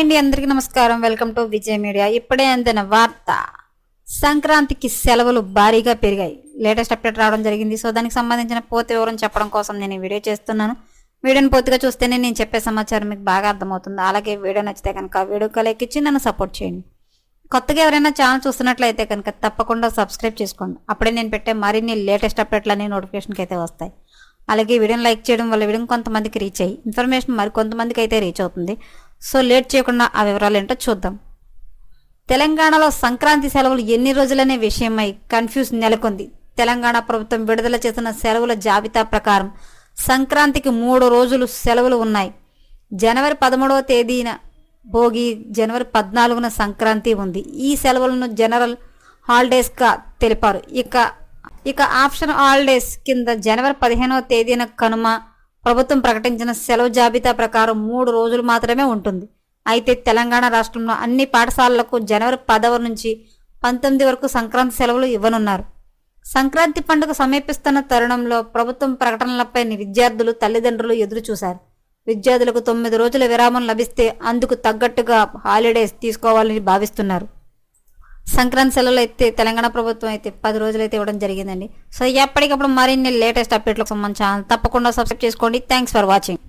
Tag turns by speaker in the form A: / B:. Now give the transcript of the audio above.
A: అండి అందరికీ నమస్కారం. Welcome to Vijay media. ఇప్పుడే అందిన వార్త సంక్రాంతికి సెలవులు భారీగా పెరిగాయి. లేటెస్ట్ అప్డేట్ రావడం జరిగింది. సో దానికి సంబంధించిన పూర్తి వివరం చెప్పడం కోసం నేను ఈ వీడియో చేస్తున్నాను. వీడియోని పూర్తిగా చూస్తేనే నేను చెప్పే సమాచారం మీకు బాగా అర్థమవుతుంది. అలాగే వీడియో నచ్చితే కనుక వీడియో కలెక్కించి నన్ను సపోర్ట్ చేయండి. కొత్తగా ఎవరైనా ఛానల్ చూస్తున్నట్లయితే కనుక తప్పకుండా సబ్స్క్రైబ్ చేసుకోండి. అప్పుడే నేను పెట్టే మరిన్ని లేటెస్ట్ అప్డేట్లన్నీ నోటిఫికేషన్కి అయితే వస్తాయి. అలాగే వీడియోని లైక్ చేయడం వల్ల వీడియో కొంతమందికి రీచ్ అయ్యి ఇన్ఫర్మేషన్ మరి కొంతమందికి అయితే రీచ్ అవుతుంది. సో లేట్ చేయకుండా ఆ వివరాలు ఏంటో చూద్దాం. తెలంగాణలో సంక్రాంతి సెలవులు ఎన్ని రోజులనే విషయమై కన్ఫ్యూజ్ నెలకొంది. తెలంగాణ ప్రభుత్వం విడుదల చేసిన సెలవుల జాబితా ప్రకారం సంక్రాంతికి మూడు రోజులు సెలవులు ఉన్నాయి. జనవరి పదమూడవ తేదీన భోగి జనవరి పద్నాలుగున సంక్రాంతి ఉంది. ఈ సెలవులను జనరల్ హాలిడేస్గా తెలిపారు. ఇక ఇక ఆప్షన్ హాలిడేస్ కింద జనవరి పదిహేనవ తేదీన కనుమ ప్రభుత్వం ప్రకటించిన సెలవు జాబితా ప్రకారం మూడు రోజులు మాత్రమే ఉంటుంది. అయితే తెలంగాణ రాష్ట్రంలో అన్ని పాఠశాలలకు జనవరి పదవ నుంచి పంతొమ్మిది వరకు సంక్రాంతి సెలవులు ఇవ్వనున్నారు. సంక్రాంతి పండుగ సమీపిస్తున్న తరుణంలో ప్రభుత్వం ప్రకటనలపై విద్యార్థులు తల్లిదండ్రులు ఎదురు చూశారు. విద్యార్థులకు తొమ్మిది రోజుల విరామం లభిస్తే అందుకు తగ్గట్టుగా హాలిడేస్ తీసుకోవాలని భావిస్తున్నారు. సంక్రాంతి సెలవులు అయితే తెలంగాణ ప్రభుత్వం అయితే పది రోజులు అయితే ఇవ్వడం జరిగిందండి. సో ఎప్పటికప్పుడు మరిన్ని లేటెస్ట్ అప్డేట్లకు మన ఛానల్ తప్పకుండా సబ్స్క్రైబ్ చేసుకోండి. Thanks for watching